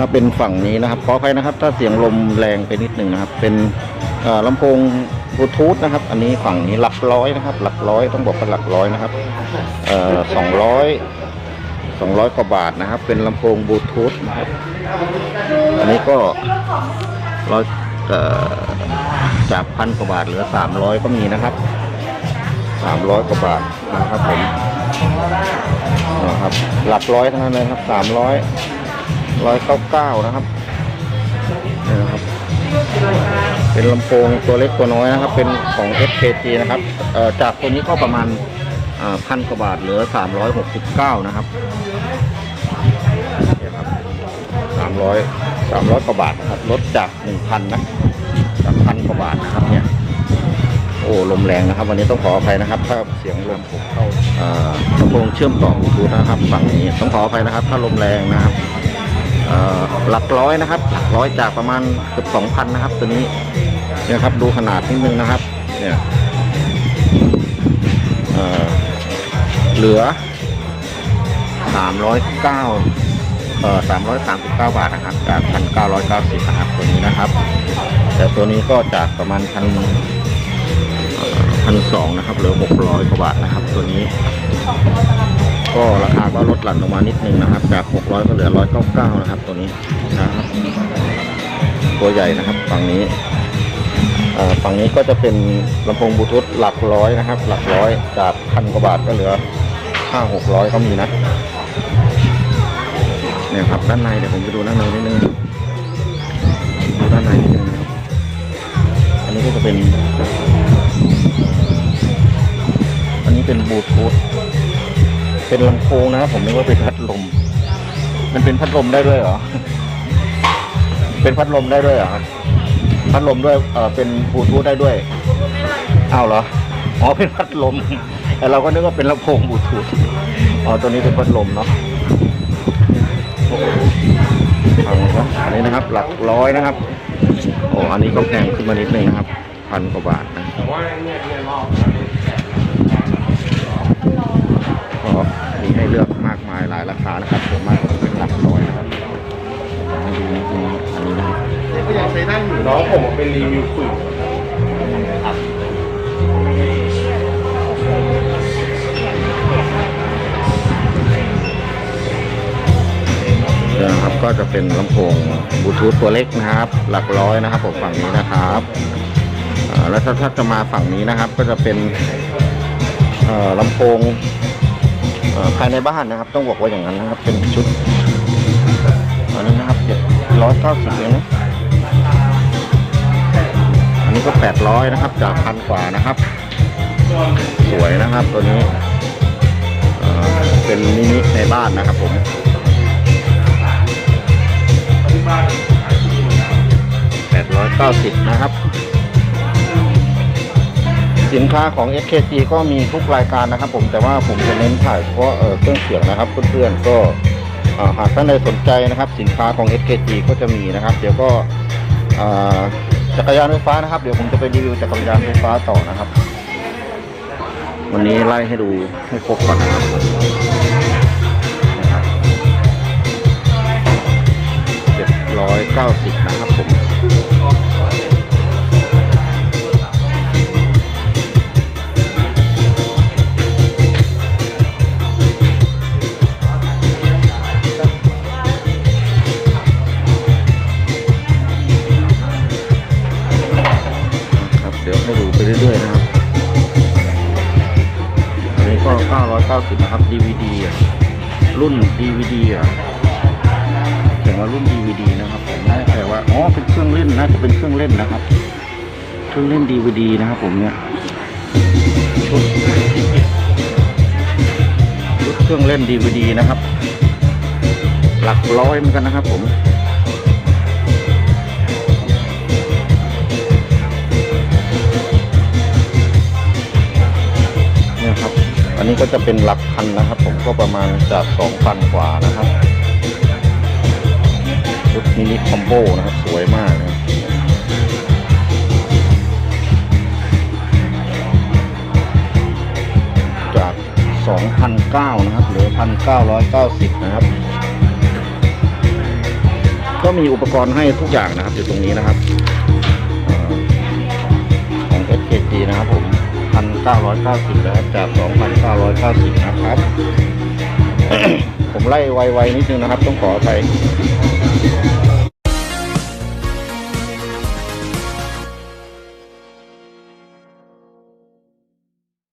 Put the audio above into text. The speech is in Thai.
ถ้าเป็นฝั่งนี้นะครับ ขออภัยนะครับ ถ้าเสียงลมแรงไปนิดหนึ่งนะครับ เป็นลำโพงบลูทูธนะครับ อันนี้ฝั่งนี้หลักร้อยนะครับ หลักร้อยต้องบอกว่าหลักร้อยนะครับสองร้อยสองร้อยกว่าบาทนะครับ เป็นลำโพงบลูทูธนะครับ อันนี้ก็ร้อยเอ่อจากพันกว่าบาทเหลือสามร้อยก็มีนะครับสามร้อยกว่าบาทนะครับผมนะครับ หลักร้อยเท่านั้นเลยครับสามร้อย ร้อยเก้าเก้านะครับนี่นะครับ เป็นลำโพงตัวเล็กตัวน้อยนะครับ เป็นของ SKG นะครับจากตัวนี้ก็ประมาณพันกว่าบาทเหลือ 369 นะครับเนี่ครับ300 300กว่าบาทนะครับลดจาก 1,000 นะจากพันกว่าบาทนะครับเนี่ยโอ้ลมแรงนะครับ วันนี้ต้องขออภัยนะครับ ถ้าเสียงลมผมเข้าอ่าลำโพงเชื่อมต่อบลูทูธนะครับ ฝั่งนี้ต้องขออภัยนะครับ ถ้าลมแรงนะครับ หลักร้อยนะครับหลักร้อยจากประมาณเกือบสองพันนะครับ ตัวนี้เนี่ยครับดูขนาดนิดนึงนะครับ เนี่ยเหลือสามร้อยเก้าเอ่อสามร้อยสามสิบเก้าบาทนะครับ จากพันเก้าร้อยเก้าสิบนะครับตัวนี้นะครับ แต่ตัวนี้ก็จากประมาณพันพันสองนะครับเหลือหกร้อยกว่าบาทนะครับ ตัวนี้ ก็ราคาก็ลดหลั่นลงมานิดนึงนะครับ จาก 600 ก็เหลือ 199 นะครับ ตัวนี้นะครับตัวใหญ่นะครับฝั่งนี้ฝั่งนี้ก็จะเป็นลำโพงบลูทูธหลักร้อยนะครับ หลักร้อยจากพันกว่าบาทก็เหลือห้าหกร้อยก็มีนะเนี่ยครับด้านในเดี๋ยวผมจะดูด้านในนิดนึง เป็นลำโพงนะผมนึกว่าเป็นพัดลม มันเป็นพัดลมได้ด้วยเหรอ เป็นพัดลมได้ด้วยเหรอพัดลมด้วยเออเป็นบลูทูธได้ด้วยอ้าวเหรออ๋อเป็นพัดลมแต่เราก็นึกว่าเป็นลำโพงบลูทูธอ๋อตัวนี้เป็นพัดลมเนาะโอ้โหเอาละครับอันนี้นะครับ หลักร้อยนะครับโอ้อันนี้ก็แพงขึ้นมานิดนึงนะครับ พันกว่าบาทนะ แต่ว่าเนี่ยเนี่ยรอบ ก็มีให้เลือกมากมายหลายราคานะครับส่วนมากก็จะเป็นหลักร้อยนะครับให้ดูนิดนึงอันนี้นะครับนี่ก็ยังใช้ได้อยู่น้องผมเป็นรีวิวฝึกครับเดี๋ยวนะครับก็จะเป็นลำโพงบลูทูธตัวเล็กนะครับ หลักร้อยนะครับผมฝั่งนี้นะครับอ่าแล้วถ้าถ้าจะมาฝั่งนี้นะครับ ก็จะเป็นเอ่อลำโพงเอ่อ ภายในบ้านนะครับ ต้องบอกว่าอย่างนั้นนะครับ เป็นชุดอันนี้นะครับเจ็ดร้อยเก้าสิบเองนะอันนี้ก็แปดร้อยนะครับ จากพันกว่านะครับ สวยนะครับตัวนี้เป็นมินิในบ้านนะครับผม890นะครับ สินค้าของ SKG ก็มีทุกรายการนะครับ ผมแต่ว่าผมจะเน้นถ่ายเฉพาะเเครื่องเสียงนะครับเพื่อนๆก็หากท่านใดสนใจนะครับ สินค้าของ SKG ก็จะมีนะครับ เดี๋ยวก็จักรยานไฟฟ้านะครับ เดี๋ยวผมจะไปรีวิวจักรยานไฟฟ้าต่อนะครับ วันนี้ไล่ให้ดูให้ครบก่อนนะครับนะครับ790 นะครับผมครับ 990นะครับ DVD อะรุ่น DVD อะเขียนว่ารุ่น DVD นะครับผมไม่แน่ใจว่าอ๋อเป็นเครื่องเล่นน่าจะเป็นเครื่องเล่นนะครับ เครื่องเล่น DVD นะครับ ผมเนี่ยชุดชุดเครื่องเล่น DVD นะครับ หลักร้อยเหมือนกันนะครับ ผม ก็จะเป็นหลักพันนะครับ ผมก็ประมาณจากสองพันกว่านะครับชุดมินิคอมโบนะครับ สวยมากนะครับจาก 2,009นะครับเหลือ 1,990 นะครับ ก็มีอุปกรณ์ให้ทุกอย่างนะครับ อยู่ตรงนี้นะครับอ่อของ SKG นะครับผม 1,990นะครับจาก 2,990 นะครับ ผมไล่ไวๆนิดนึงนะครับ ต้องขอไป